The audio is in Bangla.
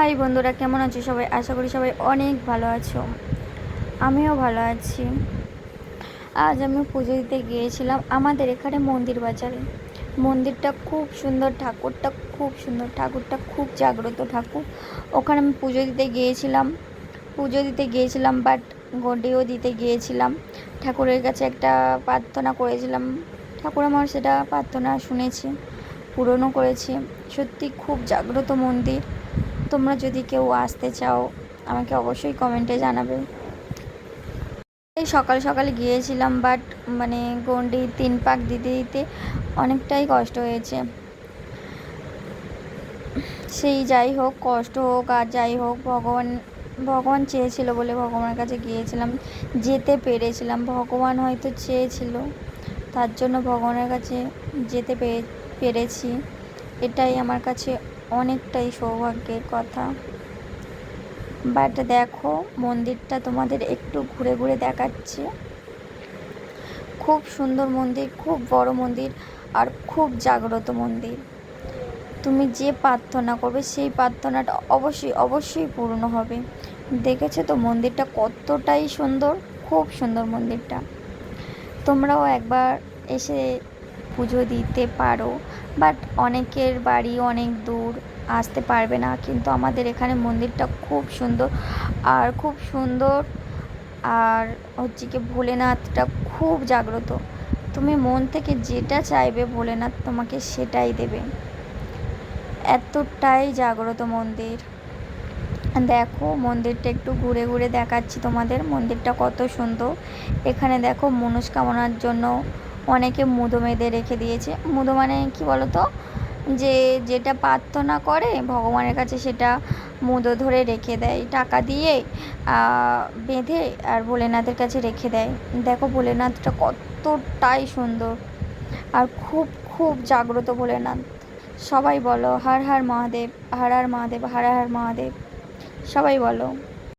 হাই বন্ধুরা, কেমন আছো সবাই? আশা করি সবাই অনেক ভালো আছো। আমিও ভালো আছি। আজ আমি পুজো দিতে গিয়েছিলাম আমাদের এখানে মন্দির বাজারে। মন্দিরটা খুব সুন্দর, ঠাকুরটা খুব সুন্দর, ঠাকুরটা খুব জাগ্রত ঠাকুর। ওখানে আমি পুজো দিতে গিয়েছিলাম, পুজো দিতে গিয়েছিলাম বাট গডিও দিতে গিয়েছিলাম। ঠাকুরের কাছে একটা প্রার্থনা করেছিলাম। ঠাকুর আমার সেটা প্রার্থনা শুনেছি, পূরণও করেছি। সত্যি খুব জাগ্রত মন্দির। তোমরা যদি কেউ আসতে চাও, আমাকে অবশ্যই কমেন্টে জানাবে। এই সকাল সকাল গিয়েছিলাম বাট মানে গন্ডি তিন পাক দিতে দিতে অনেকটাই কষ্ট হয়েছে। সেই যাই হোক, কষ্ট হোক আর যাই হোক, ভগবান ভগবান চেয়েছিল বলে ভগবানের কাছে গিয়েছিলাম, যেতে পেরেছিলাম। ভগবান হয়তো চেয়েছিল, তার জন্য ভগবানের কাছে যেতে পেরেছি। এটাই আমার কাছে অনেকটাই সৌভাগ্যের কথা। বাট দেখো, মন্দিরটা তোমাদের একটু ঘুরে ঘুরে দেখাচ্ছি। খুব সুন্দর মন্দির, খুব বড় মন্দির আর খুব জাগ্রত মন্দির। তুমি যে প্রার্থনা করবে, সেই প্রার্থনাটা অবশ্যই অবশ্যই পূর্ণ হবে। দেখেছ তো মন্দিরটা কতটাই সুন্দর, খুব সুন্দর মন্দিরটা। তোমরাও একবার এসে পুজো দিতে পারো বাট অনেকের বাড়ি অনেক দূর আসতে পারবে না। কিন্তু আমাদের এখানে মন্দিরটা খুব সুন্দর, আর খুব সুন্দর, আর হচ্ছে কি ভোলেনাথটা খুব জাগ্রত। তুমি মন থেকে যেটা চাইবে ভোলেনাথ তোমাকে সেটাই দেবে। এতটাই জাগ্রত মন্দির। দেখো মন্দিরটা একটু ঘুরে ঘুরে দেখাচ্ছি তোমাদের, মন্দিরটা কত সুন্দর। এখানে দেখো মনস্কামনার জন্য অনেকে মুদো বেঁধে রেখে দিয়েছে। মুদো মানে কি বলো তো যে যেটা প্রার্থনা করে, ভগবানের কাছে সেটা মুদো ধরে রেখে দেয়, টাকা দিয়ে বেঁধে আর ভোলেনাথের কাছে রেখে দেয়। দেখো ভোলেনাথটা কতটাই সুন্দর আর খুব খুব জাগ্রত ভোলেনাথ। সবাই বলো, হর হর, মহাদেব, হর হর, মহাদেব, হর হর, মহাদেব। সবাই বলো।